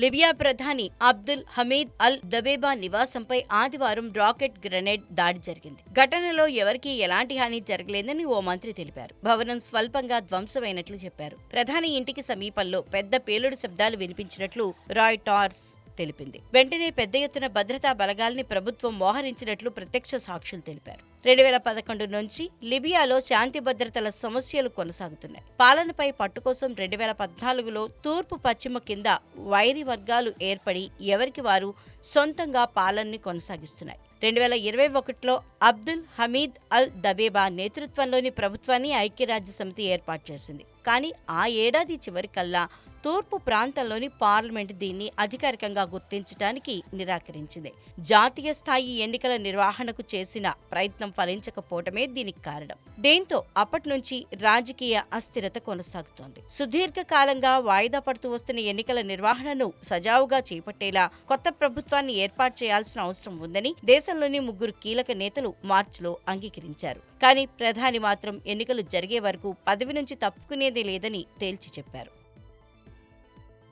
Libya ప్రధాని అబ్దుల్ హమీద్ అల్ దబేబా నివాసంపై ఆదివారం rocket grenade దాడి జరిగింది. ఘటనలో ఎవరికీ ఎలాంటి హాని జరగలేదని ఓ మంత్రి తెలిపారు. భవనం స్వల్పంగా ధ్వంసమైనట్లు చెప్పారు. ప్రధాని ఇంటికి సమీపంలో పెద్ద పేలుడు శబ్దాలు వినిపించినట్లు రాయ్ టార్స్ తెలిపింది. వెంటనే పెద్ద ఎత్తున భద్రతా బలగాల్ని ప్రభుత్వం మోహరించినట్లు ప్రత్యక్ష సాక్షులు తెలిపారు. రెండు వేల పదకొండు నుంచి లిబియాలో శాంతి భద్రతల సమస్యలు కొనసాగుతున్నాయి. పాలనపై పట్టు కోసం రెండు వేల పద్నాలుగులో తూర్పు పశ్చిమ కింద వైరి వర్గాలు ఏర్పడి ఎవరికి వారు సొంతంగా పాలనని కొనసాగిస్తున్నాయి. రెండు వేల ఇరవై ఒకటిలో అబ్దుల్ హమీద్ అల్ దబేబా నేతృత్వంలోని ప్రభుత్వాన్ని ఐక్యరాజ్య సమితి ఏర్పాటు చేసింది. కానీ ఆ ఏడాది చివరికల్లా తూర్పు ప్రాంతంలోని పార్లమెంట్ దీన్ని అధికారికంగా గుర్తించడానికి నిరాకరించింది. జాతీయ స్థాయి ఎన్నికల నిర్వహణకు చేసిన ప్రయత్నం ఫలించకపోవటమే దీనికి కారణం. దీంతో అప్పటి నుంచి రాజకీయ అస్థిరత కొనసాగుతోంది. సుదీర్ఘకాలంగా వాయిదా పడుతూ వస్తున్న ఎన్నికల నిర్వహణను సజావుగా చేపట్టేలా కొత్త ప్రభుత్వాన్ని ఏర్పాటు చేయాల్సిన అవసరం ఉందని దేశంలోని ముగ్గురు కీలక నేతలు మార్చిలో అంగీకరించారు. కానీ ప్రధాని మాత్రం ఎన్నికలు జరిగే వరకు పదవి నుంచి తప్పుకునేదే లేదని తేల్చి చెప్పారు.